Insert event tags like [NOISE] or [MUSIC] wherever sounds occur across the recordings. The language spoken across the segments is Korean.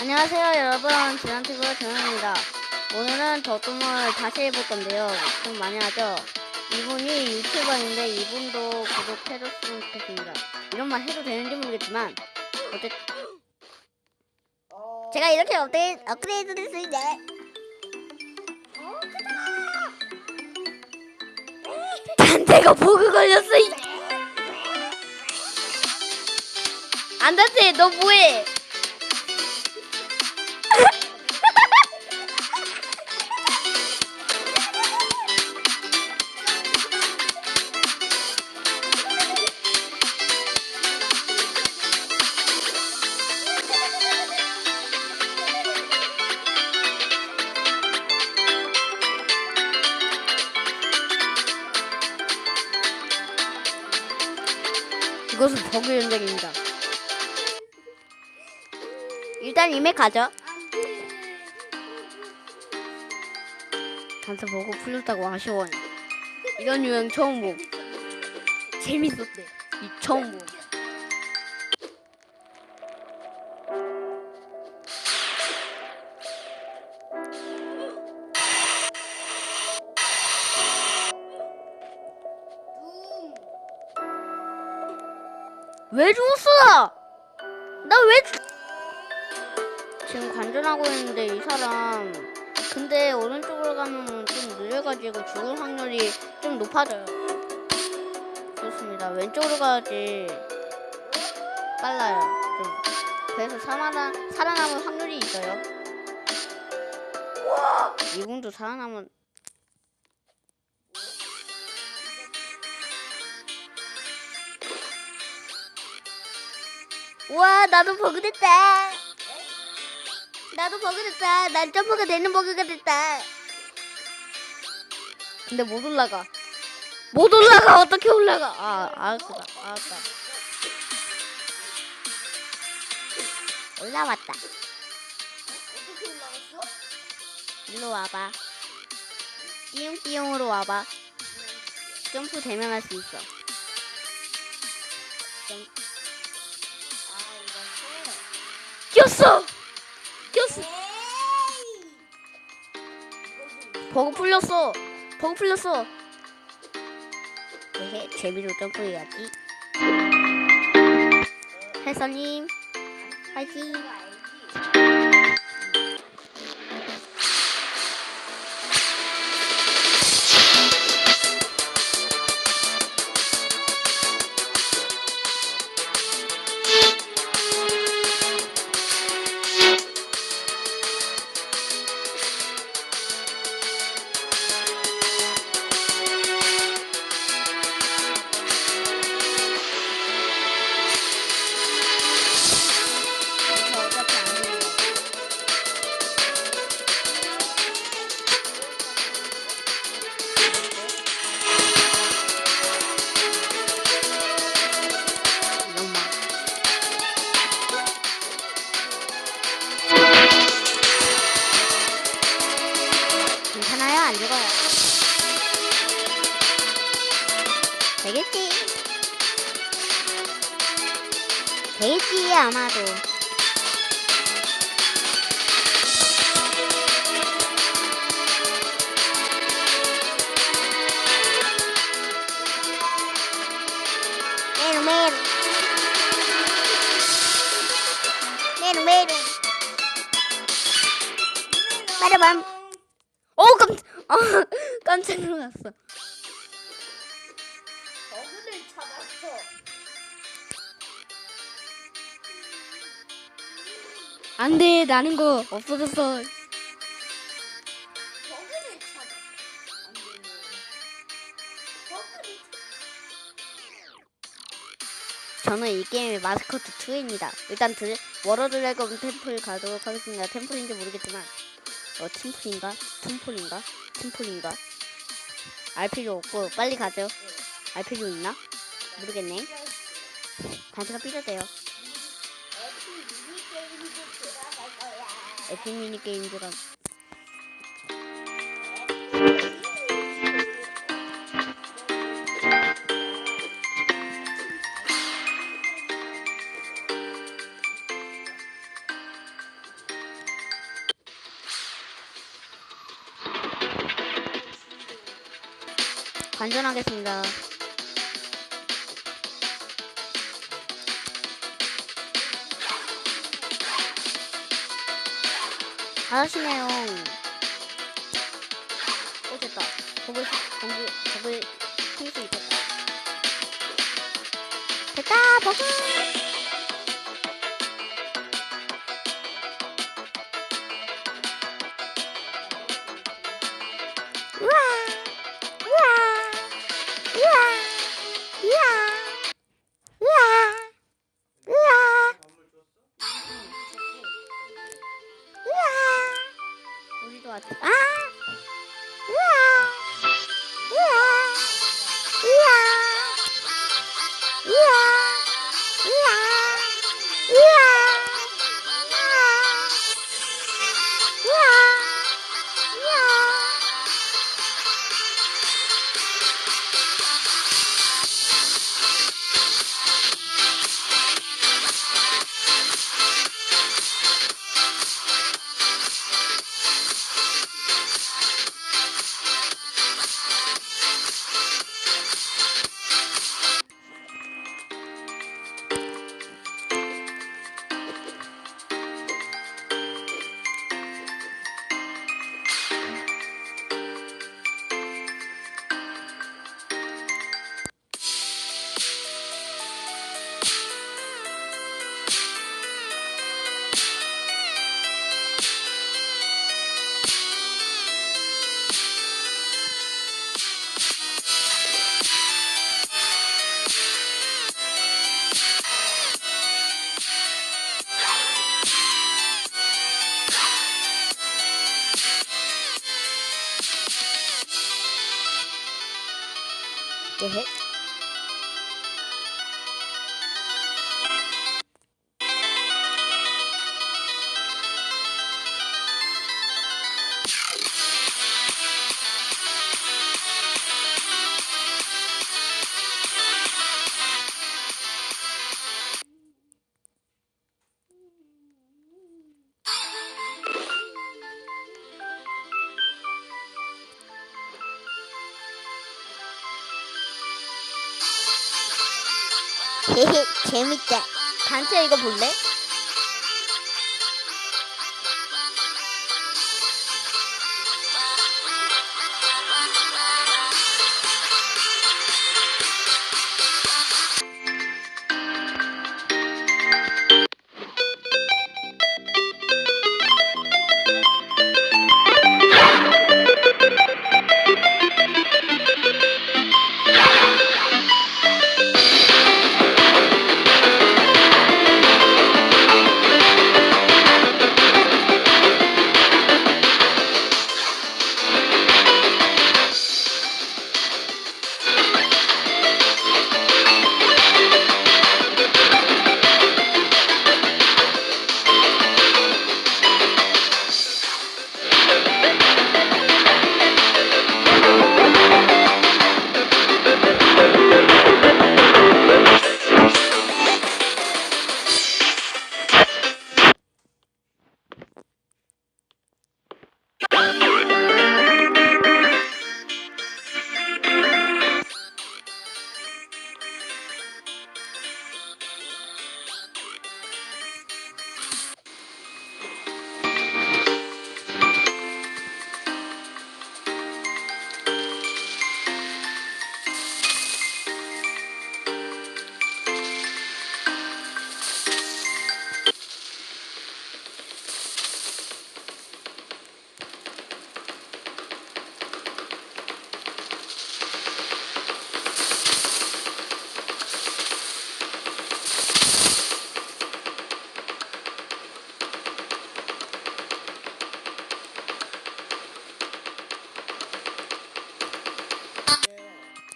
안녕하세요 여러분 지난티브의 정현입니다 오늘은 더tum을 다시 해볼 건데요 좀 많이 하죠 이분이 유튜버인데 이분도 구독해줬으면 좋겠습니다 이런 말 해도 되는지 모르겠지만 어쨌든 제가 이렇게 업데이트, 업그레이드 됐습니다 단대가 보그 걸렸어 이. 안 닿지 너 뭐해 이것은 버그 연장입니다. 일단 이메 가죠. 단서 보고 풀렸다고 아쉬워. 이런 유형 처음 봄. 재밌었대. 이 처음 봄. 왜 죽었어? 나 왜? 죽... 지금 관전하고 있는데 이 사람 근데 오른쪽으로 가면 좀 느려가지고 죽을 확률이 좀 높아져요. 그렇습니다. 왼쪽으로 가야지 빨라요. 좀. 그래서 살아나 살아남을 확률이 있어요. 이분도 살아남은 우와 나도 버그 됐다. 나도 버그 됐다. 난 점프가 되는 버그가 됐다. 근데 못 올라가. 못 올라가. 어떻게 올라가? 아 알았다. 알았다. 올라왔다. 어떻게 올라갔어? 일로 와봐. 띠용띠용으로 와봐. 점프 되면 할 수 있어. 점... 아 꼈어 꼈어. 버그 풀렸어. 버그 풀렸어. 헤헤, 재미로 점프해야지. 해서님, 화이팅. 괜찮아요? 안 죽어요. 되겠지? 되겠지, 아마도. 메루 깜, 아, [LAUGHS] 깜짝 놀랐어 버그를 찾았어. 안 돼 나는 거 없어졌어 버그를 찾았어. 안 되네. 버그를 저는 이 게임의 마스코트 2입니다 일단 드, 워러 드래곤 템플 가도록 하겠습니다 템플인지 모르겠지만 어 팀플인가? 팀플인가? 팀플인가? 알 필요 없고 빨리 가죠 알 필요 있나? 모르겠네 단체가 필요해요 에피 미니 게임도 들 반전하겠습니다. 잘하시네요. 오, 됐다. 버글, 버글, 버글, 통수 있었다. 됐다, 버글! 啊！to hit. [LAUGHS] 재밌다. 단체 이거 볼래?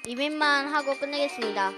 이벤만 하고 끝내겠습니다.